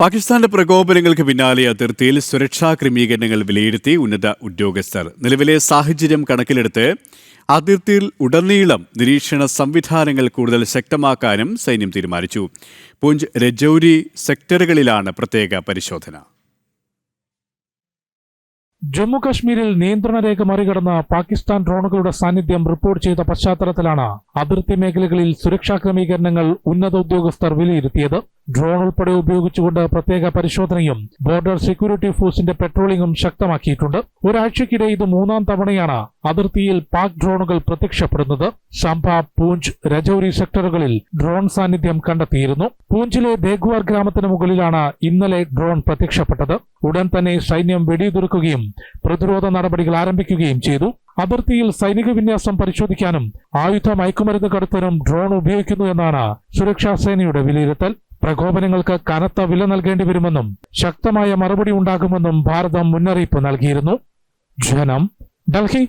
പാകിസ്ഥാന്റെ പ്രകോപനങ്ങൾക്ക് പിന്നാലെ അതിർത്തിയിൽ സുരക്ഷാ ക്രമീകരണങ്ങൾ വിലയിരുത്തി ഉന്നത ഉദ്യോഗസ്ഥർ. നിലവിലെ സാഹചര്യം കണക്കിലെടുത്ത് അതിർത്തിയിൽ ഉടനീളം നിരീക്ഷണ സംവിധാനങ്ങൾ കൂടുതൽ ശക്തമാക്കാനും സൈന്യം തീരുമാനിച്ചു. പൂഞ്ച് രജൌരി സെക്ടറുകളിലാണ് പ്രത്യേക പരിശോധന. നിയന്ത്രണരേഖ നിയന്ത്രണ രേഖ മറികടന്ന പാകിസ്ഥാൻ ഡ്രോണുകളുടെ സാന്നിധ്യം റിപ്പോർട്ട് ചെയ്ത പശ്ചാത്തലത്തിലാണ് അതിർത്തി മേഖലകളിൽ സുരക്ഷാ ക്രമീകരണങ്ങൾ ഉന്നത ഉദ്യോഗസ്ഥർ വിലയിരുത്തിയത്. ഡ്രോൺ ഉൾപ്പെടെ ഉപയോഗിച്ചുകൊണ്ട് പ്രത്യേക പരിശോധനയും ബോർഡർ സെക്യൂരിറ്റി ഫോഴ്സിന്റെ പെട്രോളിംഗും ശക്തമാക്കിയിട്ടുണ്ട്. ഒരാഴ്ചക്കിടെ ഇത് മൂന്നാം തവണയാണ് അതിർത്തിയിൽ പാക് ഡ്രോണുകൾ പ്രത്യക്ഷപ്പെടുന്നത്. ശംഭ പൂഞ്ച് രജൌരി സെക്ടറുകളിൽ ഡ്രോൺ സാന്നിധ്യം കണ്ടെത്തിയിരുന്നു. പൂഞ്ചിലെ ദേഗ്വാർ ഗ്രാമത്തിന് മുകളിലാണ് ഇന്നലെ ഡ്രോൺ പ്രത്യക്ഷപ്പെട്ടത്. ഉടൻ തന്നെ സൈന്യം വെടിയുതിർക്കുകയും പ്രതിരോധ നടപടികൾ ആരംഭിക്കുകയും ചെയ്തു. അതിർത്തിയിൽ സൈനിക വിന്യാസം പരിശോധിക്കാനും ആയുധ മയക്കുമരുന്ന് കടത്താനും ഡ്രോൺ ഉപയോഗിക്കുന്നു എന്നാണ് സുരക്ഷാ സേനയുടെ വിലയിരുത്തൽ. പ്രകോപനങ്ങൾക്ക് കനത്ത വില നൽകേണ്ടി വരുമെന്നും ശക്തമായ മറുപടി ഉണ്ടാകുമെന്നും ഭാരതം മുന്നറിയിപ്പ് നൽകിയിരുന്നു. ജനം ഡൽഹി.